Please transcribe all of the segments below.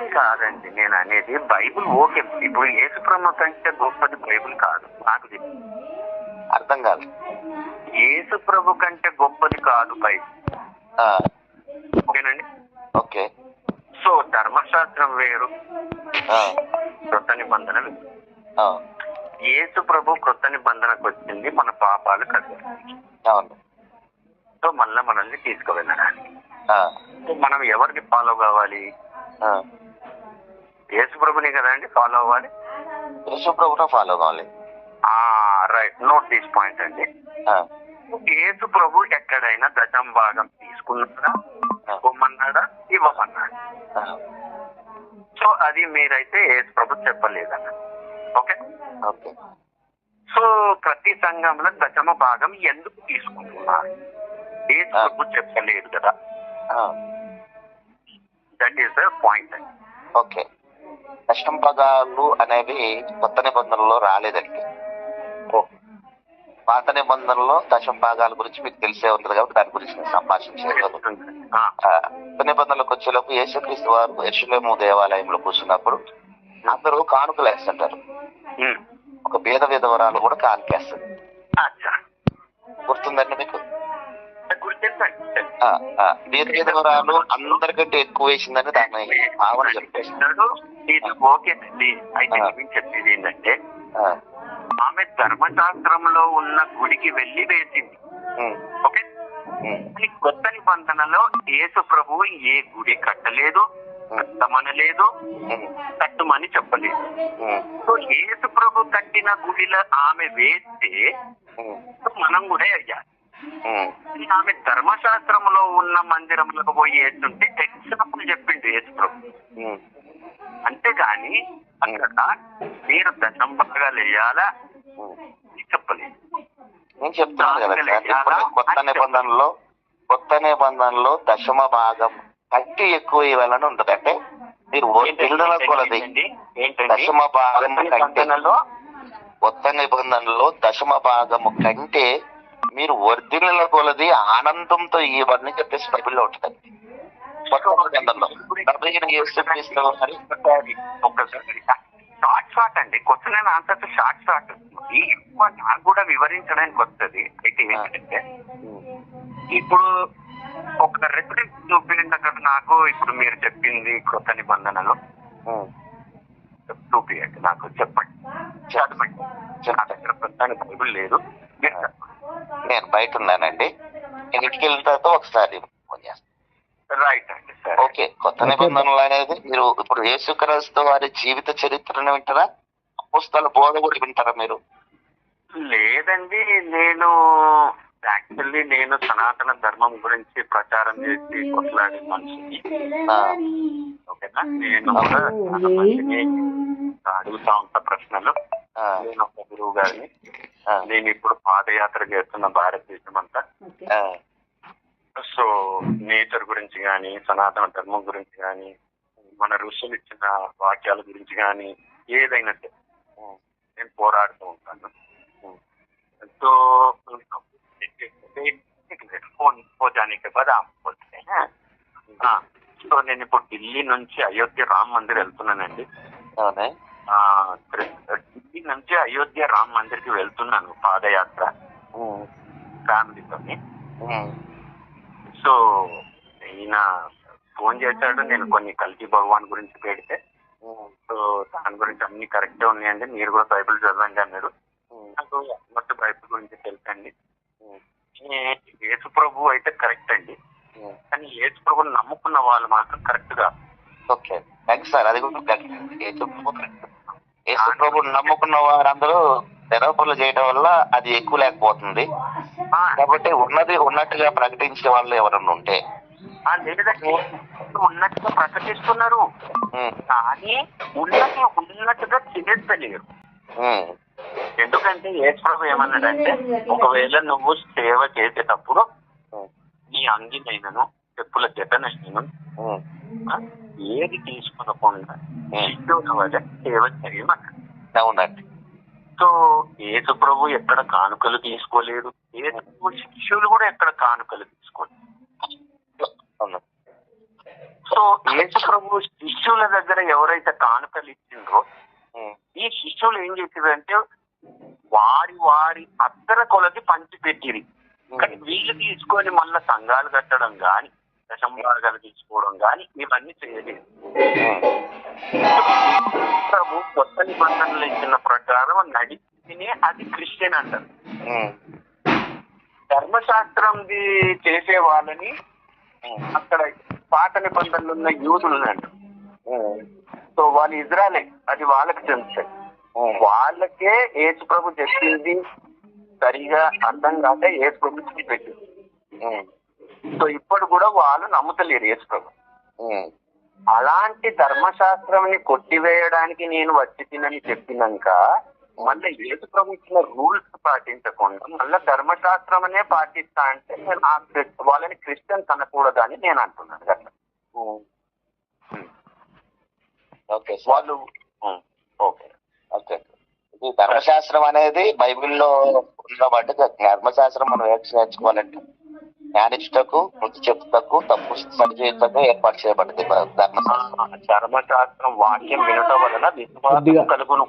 Bible కాదండి నేను అనేది బైబిల్ ఓకే. ఇప్పుడు యేసుప్రభు కంటే గొప్పది బైబిల్ కాదు నాకు అర్థం కాదు. యేసు ప్రభు కంటే గొప్పది కాదు బైబిల్. ఓకేనండి? ఓకే. సో ధర్మశాస్త్రం వేరు. కృత నిబంధన యేసు ప్రభు కృత నిబంధనకు వచ్చింది మన పాపాలు కదా అవును. సో మళ్ళీ మనల్ని తీసుకువెళ్ళడానికి. మనం ఎవరిని ఫాలో కావాలి? ఆ. యేసు ప్రభుని కదండి ఫాలో అవ్వాలి? యేసు ప్రభుత్వం ఫాలో కావాలి ఆ రైట్. నోట్ దిస్ పాయింట్ అండి. యేసు ప్రభు ఎక్కడైనా దశం భాగం తీసుకున్నాడా? ఇవ్వమన్నాడా? ఇవ్వమన్నాడా? సో అది మీరైతే యేసు ప్రభు చెప్పలేదన్న. ఓకే? ఓకే. సో ప్రతి సంఘంలో దశమ భాగం ఎందుకు తీసుకుంటున్నారు? యేసు ప్రభు చెప్పలేదు కదా. దట్ ఈస్ ద పాయింట్ అండి ఓకే. దశం భాగాలు అనేవి కొత్త నిబంధనలో రాలేదండి. పాత నిబంధనలో దశం భాగాల గురించి మీకు తెలిసే ఉంటుంది కాబట్టి దాని గురించి నేను సంభాషించలేదు. కొత్త నిబంధనలకు వచ్చేలోపు యేసుక్రీస్తు వారు ఎరుషులేము దేవాలయంలో కూర్చున్నప్పుడు అందరూ కానుకలు వేస్తుంటారు. ఒక భేద విధవరాలు కూడా కానుకేస్తారు గుర్తుందండి మీకు? భేద విధవరాలు అందరికంటే ఎక్కువ వేసిందని దాన్ని భావన చెప్పేసి చేస్తున్నాడు ఇది ఓకే అండి అయితే. నేను చెప్పేది ఏంటంటే ఆమె ధర్మశాస్త్రంలో ఉన్న గుడికి వెళ్ళి వేసింది. ఓకే? కొత్త నిబంధనలో యేసు ప్రభువు ఏ గుడి కట్టలేదు కట్టమనలేదు కట్టమని చెప్పలేదు. సో యేసు ప్రభు కట్టిన గుడిలో ఆమె వేస్తే మనం కూడా అయ్యాలి ఆమె ధర్మశాస్త్రంలో ఉన్న మందిరంలోకి పోయి వేస్తుంటే ఎగ్జాంపుల్ చెప్పిండు యేసు ప్రభు. అంతేగాని అక్కడ మీరు దశం ఉమ్. అని చెప్పలేదు. నేను చెప్తున్నాను కదా ఇప్పుడు కొత్త నిబంధనలో కొత్త నిబంధనలో దశమ భాగం కంటే ఎక్కువ ఇవ్వాలని ఉంటుంది. అంటే మీరు పిల్లల కొలది? దశమ భాగం కంటే కొత్త నిబంధనలో దశమ భాగము కంటే మీరు ఒరిజినల్ కొలది ఆనందంతో ఇవ్వాలని చెప్పేసి బైబిల్లో ఉంటుంది ఒక్కసారి షార్ట్ షార్ట్ అండి. Question and answer short short ఈ ఎక్కువ నాకు కూడా వివరించడానికి వస్తుంది. అయితే ఏంటంటే ఇప్పుడు ఒక రెఫరెన్స్ అక్కడ నాకు ఇప్పుడు మీరు చెప్పింది కొత్త నిబంధనలు. ఉమ్, చూపించండి నాకు చెప్పండి. చదవండి నా దగ్గర ప్రస్తుతానికి బైబిల్ లేదు. నేను బయట ఉన్నానండి. నేను ఇంటికి వెళ్ళిన తర్వాత ఒకసారి రైట్ అండి సరే. ఓకే కొత్త నిబంధనలు అనేది మీరు ఇప్పుడు యేసుక్రీస్తు వారి జీవిత చరిత్రను వింటారా? పుస్తకాల బోధ కూడా వింటారా మీరు? లేదండి నేను యాక్చువల్లీ నేను సనాతన ధర్మం గురించి ప్రచారం చేసి కొట్లాడే మనిషిని. ఓకేనా? నేను కూడా అడుగుతా ఉంటా ప్రశ్నలు. ఆ, నేను ఒక గురువు గారిని. ఆ, నేను ఇప్పుడు పాదయాత్ర చేస్తున్న భారతదేశం అంతా ఆ, సో నేచర్ గురించి కానీ సనాతన ధర్మం గురించి కానీ మన ఋషులు ఇచ్చిన వాక్యాల గురించి కానీ ఏదైనా నేను పోరాడుతూ ఉంటాను. ఫోన్ పోదానికి సో నేను ఇప్పుడు ఢిల్లీ నుంచి అయోధ్య రామ్ మందిర్ వెళ్తున్నానండి. ఢిల్లీ నుంచి అయోధ్య రామ్ మందిర్కి వెళ్తున్నాను పాదయాత్ర. ఫ్యామిలీతో సో ఈయన ఫోన్ చేశాడు. నేను కొన్ని కల్కి భగవాన్ గురించి పెడితే సో దాని గురించి అన్ని కరెక్టే ఉన్నాయండి. మీరు కూడా బైబిల్ చదవండి అన్నాడు నాకు మొత్తం బైబిల్ గురించి తెలుసండి. యేసు ప్రభు అయితే కరెక్ట్ అండి. కానీ యేసు ప్రభుని నమ్ముకున్న వాళ్ళు మాత్రం కరెక్ట్గా. ఓకే. Thanks sir. అది కూడా కరెక్ట్. యేసు ప్రభు కరెక్ట్. యేసు ప్రభు నమ్ముకున్న వారందరూ తెరపలు చేయడం వల్ల అది ఎక్కువ లేకపోతుంది. కాబట్టి ఉన్నది ఉన్నట్టుగా ప్రకటించే వాళ్ళు ఎవరన్నా ఉంటే. లేదండి ఉన్నట్టుగా ప్రకటిస్తున్నారు. కానీ ఉన్నది ఉన్నట్టుగా చేస్తలేరు. ఎందుకంటే ప్రభు ఏమన్నాడంటే ఒకవేళ నువ్వు సేవ చేసేటప్పుడు నీ అంగినైనను చెప్పుల జతనైనను ఏది తీసుకునకుండా సేవ చేయమన్నాడు. అవునండి. సో యేసు ప్రభు ఎక్కడ కానుకలు తీసుకోలేదు. యేసు ప్రభు శిష్యులు కూడా ఎక్కడ కానుకలు తీసుకోలేదు. సో యేసు ప్రభు శిష్యుల దగ్గర ఎవరైతే కానుకలు ఇచ్చిండ్రో ఈ శిష్యులు ఏం చేసిరంటే వారి వారి అద్దర కొలది పంచిపెట్టిరి. కానీ వీళ్ళు తీసుకొని మళ్ళా సంఘాలు కట్టడం గాని దశంభాగాలు తీసుకోవడం గాని ఇవన్నీ చేయలేదు. కొత్త నిబంధనలు ఇచ్చిన ప్రకారం నడిపినే అది క్రిస్టియన్ అంటారు. ధర్మశాస్త్రంది చేసే వాళ్ళని అక్కడ పాత నిబంధనలు ఉన్న యూదులు అంటారు. సో వాళ్ళు ఇజ్రాలే అది వాళ్ళకి తెలుస్తాయి వాళ్ళకే ఏసు ప్రభు చెప్పింది సరిగా అర్థం కాక ఏసు ప్రభు పెట్టింది సో ఇప్పుడు కూడా వాళ్ళు నమ్ముతలేరు ఏసు ప్రభు. అలాంటి ధర్మశాస్త్రంని కొట్టివేయడానికి నేను వచ్చి తినని చెప్పినాక మళ్ళీ యేసు ప్రభు ఇచ్చిన రూల్స్ పాటించకుండా మళ్ళీ ధర్మశాస్త్రం అనే పాటిస్తా అంటే నేను ఆ వాళ్ళని క్రిస్టియన్స్ అనకూడదని నేను అంటున్నాను. కదా. ఓకే వాళ్ళు ఓకే. ఓకే. ధర్మశాస్త్రం అనేది బైబిల్లో ఉన్నబట్టి ధర్మశాస్త్రం మనం నేర్చుకోవాలంటే జ్ఞానించుటకు మృతి చెప్పుటకు తప్పు సరిచేయుటకు ఏర్పాటు చేయబడింది. ధర్మశాస్త్రం వాక్యం వినటం వలన విశ్వాసం. కలుగును.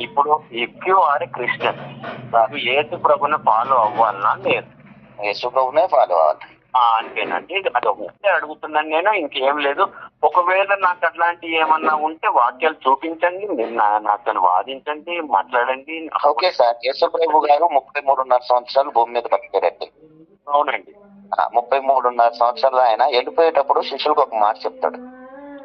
ఇప్పుడు if you are Christian. Yesu ప్రభుని ఫాలో అవ్వాలనా లేదు. యేసుప్రభునే ఫాలో అవ్వాలి. అంతేనండి. అది ఒకటే అడుగుతున్నాను నేను ఇంకేం లేదు. ఒకవేళ నాకు అట్లాంటి ఏమన్నా ఉంటే వాక్యాలు చూపించండి మీరు నా- నాతో వాదించండి మాట్లాడండి. Okay sir. యేసుప్రభు గారు ముప్పై మూడున్నర సంవత్సరాలు భూమి మీద బతికారండి. అవునండి. ముప్పై మూడున్నర సంవత్సరాలు ఆయన వెళ్ళిపోయేటప్పుడు శిష్యులకు ఒక మాట చెప్తాడు.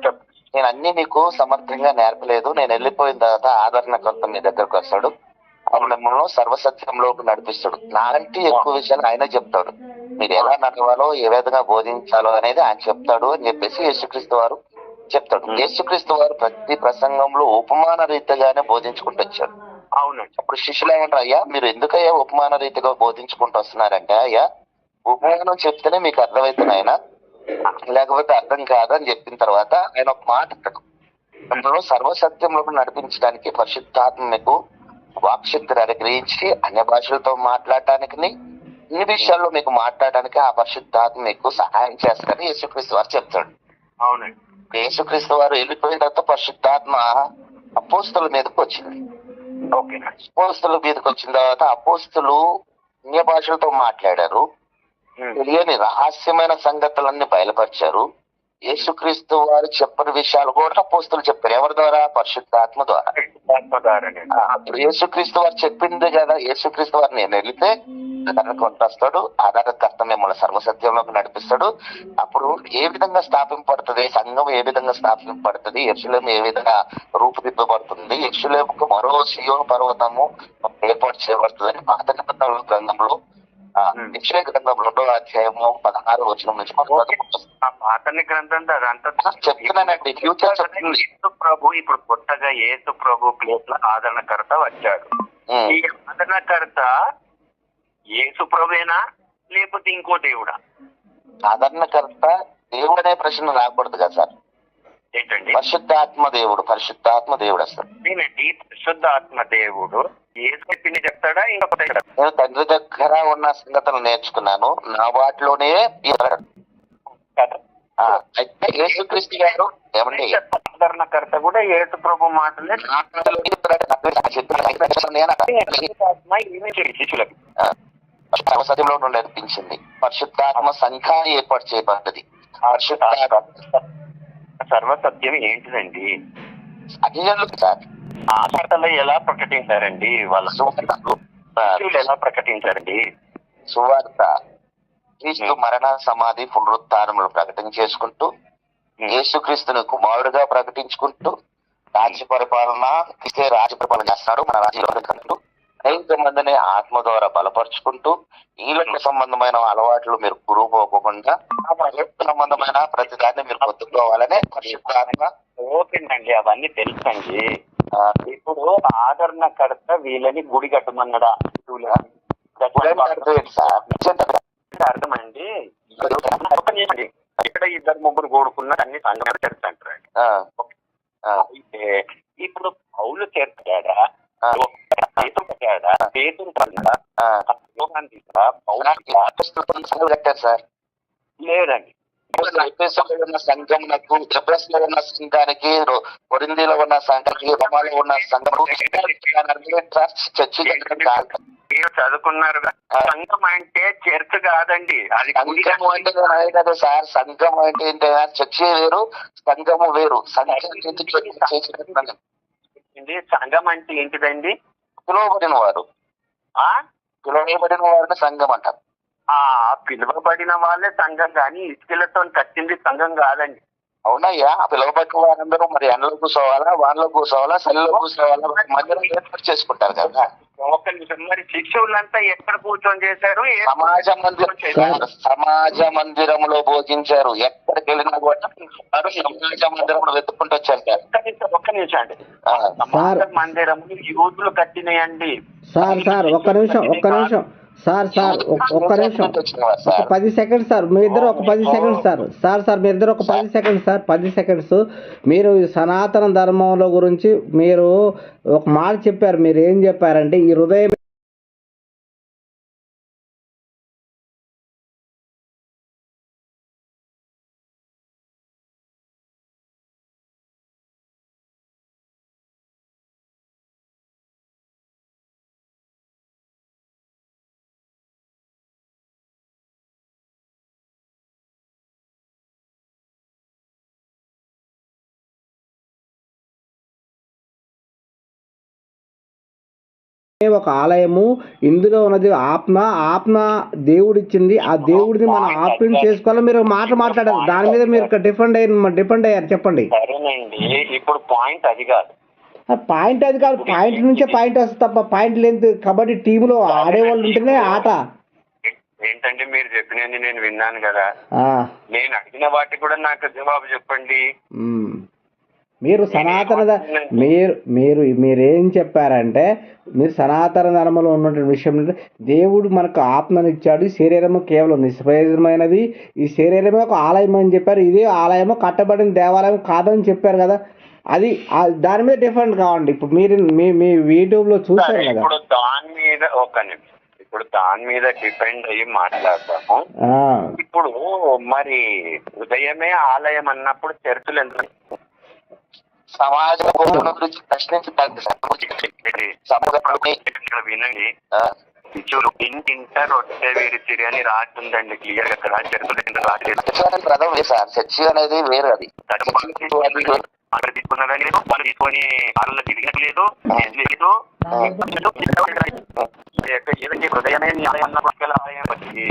చెప్ నేను అన్ని నీకు సమర్థంగా నేర్పలేదు. నేను వెళ్ళిపోయిన తర్వాత ఆదరణకర్త మీ దగ్గరకు వస్తాడు. ఆయన మిమ్మల్ని సర్వసత్యంలోకి నడిపిస్తాడు. నాకంటే ఎక్కువ విషయాలు ఆయన చెప్తాడు. మీరు ఎలా నడవాలో ఏ విధంగా బోధించాలో అనేది ఆయన చెప్తాడు అని చెప్పేసి యేసుక్రీస్తు వారు చెప్తాడు. యేసుక్రీస్తు వారు ప్రతి ప్రసంగంలో ఉపమాన రీతిగానే బోధించుకుంటూ వచ్చాడు అవునండి. అప్పుడు శిష్యులు ఏమంటారు అయ్యా మీరు ఎందుకయ్యా ఉపమాన రీతిగా బోధించుకుంటూ వస్తున్నారంటే అయ్యా ఉపమానం చెప్తేనే మీకు అర్థమవుతుంది ఆయన లేకపోతే అర్థం కాదని చెప్పిన తర్వాత ఆయన ఒక మాట మిమ్మల్ని సర్వసత్యంలోకి నడిపించడానికి పరిశుద్ధాత్మ మీకు వాక్శక్తిని అనుగ్రహించి అన్య భాషలతో మాట్లాడటానికి ఇన్ని విషయాల్లో మీకు మాట్లాడడానికి ఆ పరిశుద్ధాత్మ మీకు సహాయం చేస్తారని యేసుక్రీస్తు వారు చెప్తాడు. అవునండి. యేసుక్రీస్తు వారు వెళ్ళిపోయిన తర్వాత పరిశుద్ధాత్మ అపోస్తుల మీదకి వచ్చింది. అపోస్తుల మీదకి వచ్చిన తర్వాత అపోస్తులు అన్య భాషలతో మాట్లాడారు. తెలియని రహస్యమైన సంగతులన్నీ బయలుపరిచారు. యేసుక్రీస్తు వారు చెప్పని విషయాలు కూడా అపోస్తులు చెప్పారు. ఎవరి ద్వారా? పరిశుద్ధాత్మ ద్వారా. అప్పుడు యేసుక్రీస్తు వారు చెప్పింది కదా యేసుక్రీస్తు వారు నేను వెళితే ఆధార కొట్టేస్తాడు ఆధారకర్త మిమ్మల్ని సర్వసత్యంలోకి నడిపిస్తాడు. అప్పుడు ఏ విధంగా స్థాపింపబడుతుంది? సంఘం ఏ విధంగా స్థాపింపబడుతుంది? యక్షులేము ఏ విధంగా రూపుదిద్దబడుతుంది? యక్షులేముకు మరో సియోను పర్వతము ఏర్పాటు చేయబడుతుందని పాత నిబంధనల గ్రంథంలో నిశ్చయ గ్రంథం రెండో అధ్యాయము పదహారు వచనం నుంచి పాతని గ్రంథం అదంతా చెప్తున్నానండి ఫ్యూచర్ చెప్తుంది. యేసు ప్రభు ఇప్పుడు కొత్తగా యేసు ప్రభు ప్లేస్లో ఆదరణకర్త వచ్చాడు. ఈ ఆదరణకర్త యేసు ప్రభువేనా లేకపోతే ఇంకో దేవుడా? సాధారణకర్త దేవుడు అనే ప్రశ్న రాకూడదు కదా సార్. ఏంటండి? పరిశుద్ధాత్మ దేవుడు పరిశుద్ధాత్మ దేవుడు అసలు. నేనండి పరిశుద్ధాత్మ దేవుడు యేసు చెప్పింది చెప్తాడా ఇంకొక నేను తండ్రి దగ్గర ఉన్న సంగతులు నేర్చుకున్నాను. నా వాటిలోనే అయితే యేసుక్రీస్తు గారు ఏమండి? ఆదరణకర్త కూడా యేసు ప్రభు మాటలే సర్వసత్యంలో నుండి పరిశుద్ధాత్మ సంఘాన్ని ఏర్పాటు చేయబడ్డది. పరిశుద్ధాత్మ సర్వసత్యం ఏంటిదండి? సార్ ఆధారతలో ఎలా ప్రకటించారండి వాళ్ళ సువార్త శిష్యులు ఎలా ప్రకటించారండి? సువార్త క్రీస్తు మరణ సమాధి పునరుత్థానములు ప్రకటన చేసుకుంటూ యేసుక్రీస్తుని కుమారుడుగా ప్రకటించుకుంటూ రాజ్య పరిపాలన క్రిస్తే రాజ్య పరిపాలన చేస్తున్నాడు మన రాజ్యంలో అనేక మందిని ఆత్మ ద్వారా బలపరుచుకుంటూ ఈ లోక సంబంధమైన అలవాట్లు మీరు గురువుపోకుండా సంబంధమైన ప్రతి దాన్ని మీరు పొందుకోవాలనే పరిశుద్ధాత్మ ఓకేనండి అవన్నీ తెలుసండి. ఇప్పుడు ఆదరణకర్త వీళ్ళని గుడి కట్టమన్నాడా? అర్థమండి. ఇక్కడ ఇద్దరు ముగ్గురు కూడుకున్నారు అన్ని సంఘం చర్చ అంటారండి అయితే ఇప్పుడు పౌలు చేర్చాడా కట్టాడా తీసుకురా నాకు కట్టారు సార్. లేదండి. ఉన్న ఎఫ్ఎస్లో ఉన్న సంఘానికి కొరిందీలో ఉన్న సంఘానికి రోమాలో ఉన్న సంఘము చర్చి మీరు చదువుకున్నారు. సంఘం అంటే చర్చ్ కాదండి. అది సంఘము అంటే అదే కదా సార్. సంఘం అంటే ఏంటి? చర్చి వేరు సంఘము వేరు. సంఘం సంఘం అంటే ఏంటిదండి? పిలువబడిన వారు ఆ? పిలువబడిన వారిని సంఘం అంటారు ఆ పిలువబడిన వాళ్ళే సంఘం కానీ ఇసుకలతో కట్టింది సంఘం కాదండి. అవునయ్యా ఆ పిలువబడిన వారందరూ మరి ఎండలో కూర్చోవాలా వాళ్ళలో కూర్చోవాలా చలిలో కూర్చోవాలా మందిరం ఏర్పాటు చేసుకుంటారు కదా. ఒక నిమిషం. మరి శిక్షకులంతా ఎక్కడ కూర్చొని చేశారు? సమాజ మందిరం చేశారు? సమాజ మందిరంలో భోజించారు. ఎక్కడికి వెళ్ళినా కూడా సమాజ మందిరంలో వెతుక్కుంటూ వచ్చారు సార్. ఒక్క నిమిషం ఒక్క నిమిషం అండి. సమాజ మందిరములు యూదులు కట్టినాయండి. సార్ సార్ ఒక్క నిమిషం ఒక్క నిమిషం. సార్ సార్ ఒక్క నిమిషం. ఒక పది సెకండ్స్ సార్ మీ ఇద్దరు ఒక పది సెకండ్స్ సార్. సార్ సార్ మీ ఇద్దరు ఒక పది సెకండ్స్ సార్ పది సెకండ్స్. మీరు సనాతన ధర్మంలో గురించి మీరు ఒక మాట చెప్పారు. మీరు ఏం చెప్పారంటే ఈ హృదయం ఒక ఆలయము ఇందులో ఉన్నది ఆత్మ ఆత్మ దేవుడిచ్చింది. ఆ దేవుడిని మనం ఆప్యం చేసుకోవాలి మీరు మాట మాట్లాడారు. దాని మీద మీరు డిఫెండ్ అయ్యి డిపెండ్ అయ్యారు. చెప్పండి. సరేనండి. ఇప్పుడు పాయింట్ అది కాదు. పాయింట్ అది కాదు. పాయింట్ నుంచే పాయింట్ వస్తుంది తప్ప పాయింట్ లేదు కబడ్డీ టీంలో ఆడేవాళ్ళు ఉంటేనే ఆట. ఏంటంటే మీరు చెప్పినది నేను విన్నాను కదా. నేను అడిగిన వాటికి కూడా నాకు జవాబు చెప్పండి. మీరు సనాతన మీరు మీరు మీరేం చెప్పారంటే మీరు సనాతన ధర్మంలో ఉన్నటువంటి విషయం ఏంటంటే దేవుడు మనకు ఆత్మనిచ్చాడు ఈ శరీరము కేవలం నిష్ప్రయోజనమైనది ఈ శరీరమే ఒక ఆలయం అని చెప్పారు ఇదే ఆలయము కట్టబడిన దేవాలయం కాదని చెప్పారు కదా. అది దాని మీద డిఫరెంట్ కావండి. ఇప్పుడు మీరు మీ మీ యూట్యూబ్లో చూసారు సరే, కదా. ఇప్పుడు దాని మీద ఒక నిమిషం. ఇప్పుడు దాని మీద డిపెండ్ అయ్యి మాట్లాడదాము. ఆ, ఇప్పుడు మరి హృదయమే ఆలయం అన్నప్పుడు చర్చలు ఎంత సమాజ గురించి ప్రశ్నించడానికి సమాజంలోని, ఇక్కడ వినండి. చూడు ఇంటింట రొట్టె విరిచిరి అని రాసి ఉందండి క్లియర్గా అక్కడ రాసి ప్రథమ సార్. చర్చి అనేది వేరు అది. తీసుకున్నదా లేదు వాళ్ళు తీసుకొని లేదు ఏది లేదు ఏదంటే హృదయమే నీ ఆలయం అన్నప్పుడు ఆలయం వచ్చి